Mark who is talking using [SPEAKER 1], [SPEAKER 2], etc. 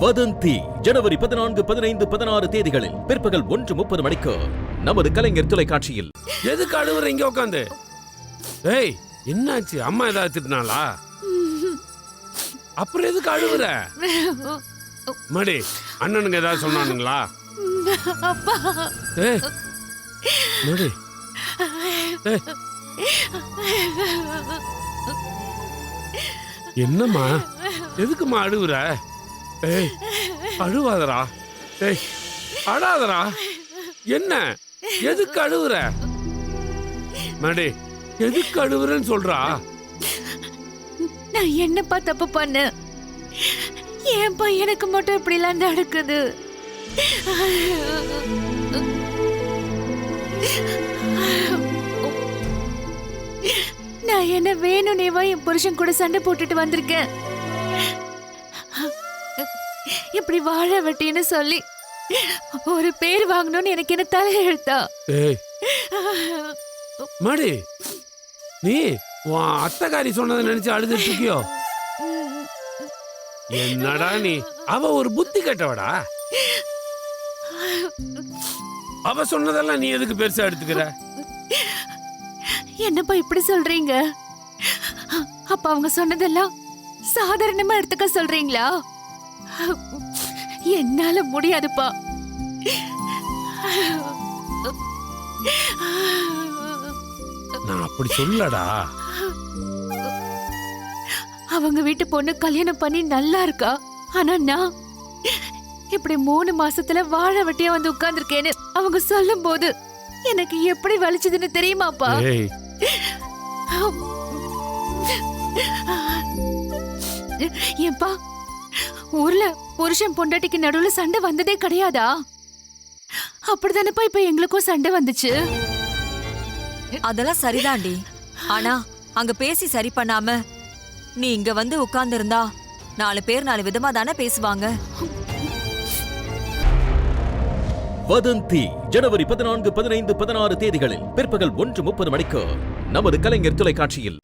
[SPEAKER 1] வதந்தி ஜனவரி பதினான்கு பதினைந்து பதினாறு தேதிகளில் பிற்பகல் ஒன்று முப்பது மணிக்கு நமது கலைஞர் தொலைக்காட்சியில்.
[SPEAKER 2] எதுக்கு அழுவுற இங்க உட்காந்து ஏய் என்னாச்சு? அம்மா ஏதாவது திட்டினாளா? அப்புறம் எதுக்கு அழுவுற? மடி அண்ணனுங்க ஏதாவது சொன்னானுங்களா?
[SPEAKER 3] அப்பா.
[SPEAKER 2] ஏய் மடி. ஏய். என்னம்மா? எதுக்கும்மா அழுவுற? ஏய் அழுவாதடா. ஏய் அழாதடா. என்ன? எதுக்கு அழுவுற? மேடி எதுக்கு அழுவுறன்னு சொல்றா?
[SPEAKER 3] நான் என்னப்பா தப்பு பண்ண? ஏன்பா எனக்கு மட்டும் இப்படி எல்லாம் நடக்குது? நான் என்ன வேணும்னேவா என் புருஷன் கூட சண்டை போட்டுட்டு வந்திருக்கேன்? இப்படி வாழ வெட்டின்னு சொல்லி ஒரு பேர் வாங்கணும்னு எனக்கு என்ன தலையெழுத்தா?
[SPEAKER 2] ஏய். மடி நீ உன் அத்தைக்காரி சொன்னதை நினைச்சு அழுதுட்டு இருக்கியோ? என்னடா நீ? அவ ஒரு புத்தி கெட்டவடா. அவ சொன்னதெல்லாம் நீ எதுக்கு பெருசா எடுத்துக்கிற?
[SPEAKER 3] என்னப்பா இப்படி சொல்றீங்க? அப்ப அவங்க சொன்னதெல்லாம் சாதாரணமா எடுத்துக்க சொல்றீங்களா? என்னால முடியாதுப்பா.
[SPEAKER 2] நான் அப்படி சொல்லடா
[SPEAKER 3] அவங்க வீட்டு பொண்ணு கல்யாணம் பண்ணி நல்லா இருக்கா? ஆனா நான் இப்படி மூணு மாசத்துல வாழ வெட்டியா வந்து உட்கார்ந்துருக்கேன்னு அவங்க சொல்லும் போது எனக்கு எப்படி வலிச்சதுன்னு தெரியுமாப்பா? ஏன்பா ஊர்ல புருஷன் பொண்டாட்டிக்கு நடுவுல சண்டை வந்ததே கிடையாதா? அப்படிதானப்பா இப்ப எங்களுக்கும் சண்டை வந்துச்சு?
[SPEAKER 4] அதெல்லாம் சரிதாண்டி. ஆனா அங்க பேசி சரி பண்ணாம நீ இங்க வந்து உட்கார்ந்திருந்தா நாலு பேர் நாலு விதமா தானே பேசுவாங்க.
[SPEAKER 1] வதந்தி ஜனவரி பதினான்கு பதினைந்து பதினாறு தேதிகளில் பிற்பகல் ஒன்று முப்பது மணிக்கு நமது கலைஞர் தொலைக்காட்சியில்.